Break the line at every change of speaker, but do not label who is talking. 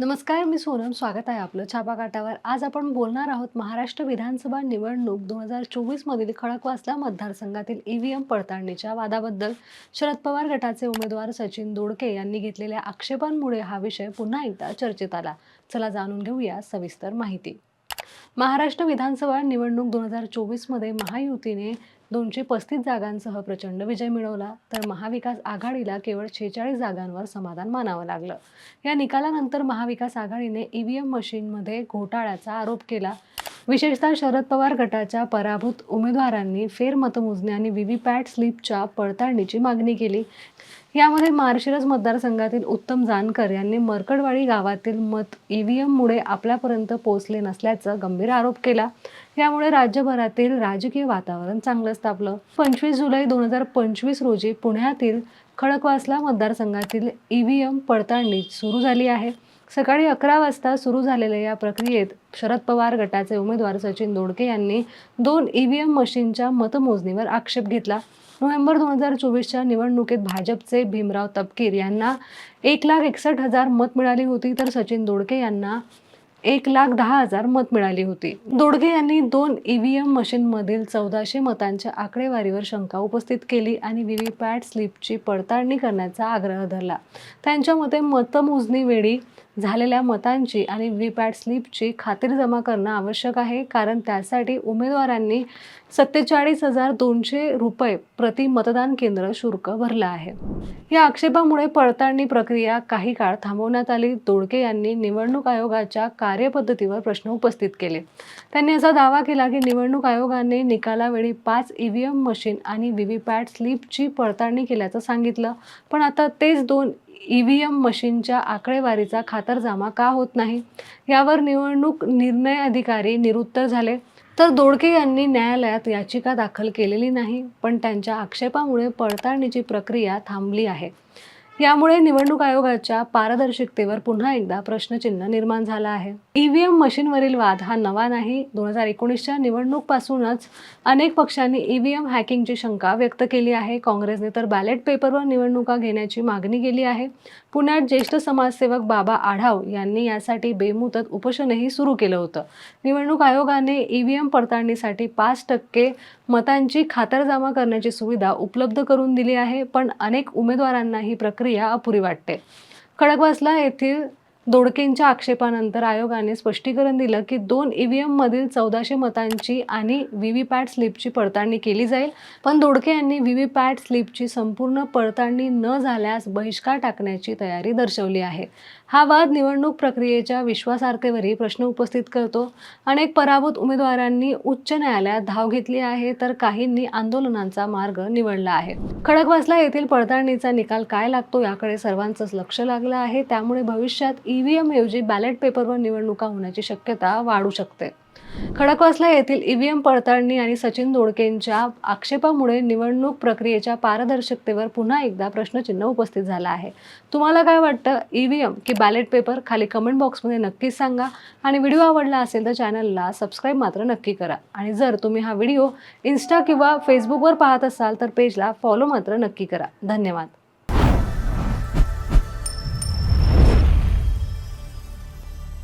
नमस्कार मी सोनम. स्वागत आहे आपलं छापा काटावर आज आपण बोलणार आहोत महाराष्ट्र विधानसभा निवडणूक दोन हजार चोवीसमधील खडकवासला मतदारसंघातील ई व्ही एम पडताळणीच्या वादाबद्दल. शरद पवार गटाचे उमेदवार सचिन दोडके यांनी घेतलेल्या आक्षेपांमुळे हा विषय पुन्हा एकदा चर्चेत आला. चला जाणून घेऊया सविस्तर माहिती. महाराष्ट्र विधानसभा निवडणूक दोन हजार चोवीसमध्ये महायुतीने दोनशे पस्तीस जागांसह प्रचंड विजय मिळवला. तर महाविकास आघाडीला केवळ छेचाळीस जागांवर समाधान मानावं लागलं. या निकालानंतर महाविकास आघाडीने ईव्हीएम मशीनमध्ये घोटाळ्याचा आरोप केला. विशेषतः शरद पवार गटाच्या पराभूत उमेदवारांनी फेरमतमोजणी आणि व्हीव्हीपॅट स्लिपच्या पडताळणीची मागणी केली. यामध्ये मार्शिरस मतदारसंघातील उत्तम जानकर यांनी मरकडवाडी गावातील मत ईव्हीएममुळे आपल्यापर्यंत पोहोचले नसल्याचा गंभीर आरोप केला. यामुळे राज्यभरातील राजकीय वातावरण चांगलंच तापलं पंचवीस जुलै दोन हजार पंचवीस रोजी पुण्यातील खडकवासला मतदारसंघातील ईव्हीएम पडताळणी सुरू झाली आहे. सकाळी अकरा वाजता सुरू झालेल्या या प्रक्रियेत शरद पवार गटाचे उमेदवार सचिन दोडके यांनी दोन ईव्हीएम मशीनच्या मतमोजणीवर आक्षेप घेतला. नोव्हेंबर दोन हजार चोवीसच्या निवडणुकीत भाजपचे भीमराव तपकीर यांना एक लाख एकसष्ट हजार मत मिळाली होती तर सचिन दोडके यांना एक लाख दहा हजार मत मिळाली होती. दोडगे यांनी दोन ईव्हीएम मशीनमधील चौदाशे मतांच्या आकडेवारीवर शंका उपस्थित केली आणि व्हीव्हीपॅट स्लिपची पडताळणी करण्याचा आग्रह धरला. त्यांच्या मते मतमोजणीवेळी झालेल्या मतांची आणि व्हीव्हीपॅट स्लिपची खात्रीजमा करणं आवश्यक आहे. कारण त्यासाठी उमेदवारांनी सत्तेचाळीस हजार दोनशे रुपये प्रति मतदान केंद्र शुल्क भरलं आहे. या आक्षेपामुळे पडताळणी प्रक्रिया काही काळ थांबवण्यात आली. दोडके यांनी निवडणूक आयोगाच्या कार्यपद्धतीवर प्रश्न उपस्थित केले. त्यांनी असा दावा केला की निवडणूक आयोगाने निकालावेळी पाच ई व्ही एम मशीन आणि व्हीव्हीपॅट स्लिपची पडताळणी केल्याचं सांगितलं. पण आता तेच दोन ईव्हीएम मशीनच्या आकडेवारीचा खातरजमा का होत नाही? यावर निवडणूक निर्णय अधिकारी निरुत्तर झाले. तर दोडके यांनी न्यायालयात याचिका दाखल केलेली नाही पण त्यांच्या आक्षेपामुळे पडताळणीची प्रक्रिया थांबली आहे. यामुळे निवडणूक आयोगाच्या पारदर्शकतेवर पुन्हा एकदा प्रश्नचिन्ह निर्माण झाला आहे. ईव्हीएम मशीनवरील वाद हा नवा नाही. दोन हजार एकोणीसच्या निवडणूकपासूनच अनेक पक्षांनी ईव्हीएम हॅकिंगची शंका व्यक्त केली आहे. काँग्रेसने तर बॅलेट पेपरवर निवडणुका घेण्याची मागणी केली आहे. पुण्यात ज्येष्ठ समाजसेवक बाबा आढाव यांनी यासाठी बेमुदत उपोषणही सुरू केलं होतं. निवडणूक आयोगाने ईव्हीएम पडताळणीसाठी पाच टक्के मतांची खातरजमा करण्याची सुविधा उपलब्ध करून दिली आहे. पण अनेक उमेदवारांना ही प्रक्रिया अपुरी वाटते. खडकवासला येथील दोडकेंच्या आक्षेपानंतर आयोगाने स्पष्टीकरण दिलं की दोन ईव्हीएम मधील चौदाशे मतांची आणि व्हीव्हीपॅट स्लिपची पडताळणी केली जाईल. पण दोडके यांनी व्हीव्हीपॅट स्लिपची संपूर्ण पडताळणी न झाल्यास बहिष्कार टाकण्याची तयारी दर्शवली आहे. हा वाद निवडणूक प्रक्रियेच्या विश्वासार्हतेवरही प्रश्न उपस्थित करतो. अनेक पराभूत उमेदवारांनी उच्च न्यायालयात धाव घेतली आहे तर काहींनी आंदोलनांचा मार्ग निवडला आहे. खडकवासला येथील पडताळणीचा निकाल काय लागतो याकडे सर्वांचंच लक्ष लागलं आहे. त्यामुळे भविष्यात ई ईव्हीएम ऐवजी बॅलेट पेपरवर निवडणुका होण्याची शक्यता वाढू शकते. खडकवासला येथील ईव्हीएम पडताळणी आणि सचिन दोडकेंच्या आक्षेपामुळे निवडणूक प्रक्रियेच्या पारदर्शकतेवर पुन्हा एकदा प्रश्नचिन्ह उपस्थित झालं आहे. तुम्हाला काय वाटतं? ईव्हीएम की बॅलेट पेपर खाली कमेंट बॉक्समध्ये नक्कीच सांगा. आणि व्हिडिओ आवडला असेल तर चॅनलला सबस्क्राईब मात्र नक्की करा. आणि जर तुम्ही हा व्हिडिओ इन्स्टा किंवा फेसबुकवर पाहत असाल तर पेजला फॉलो मात्र नक्की करा. धन्यवाद.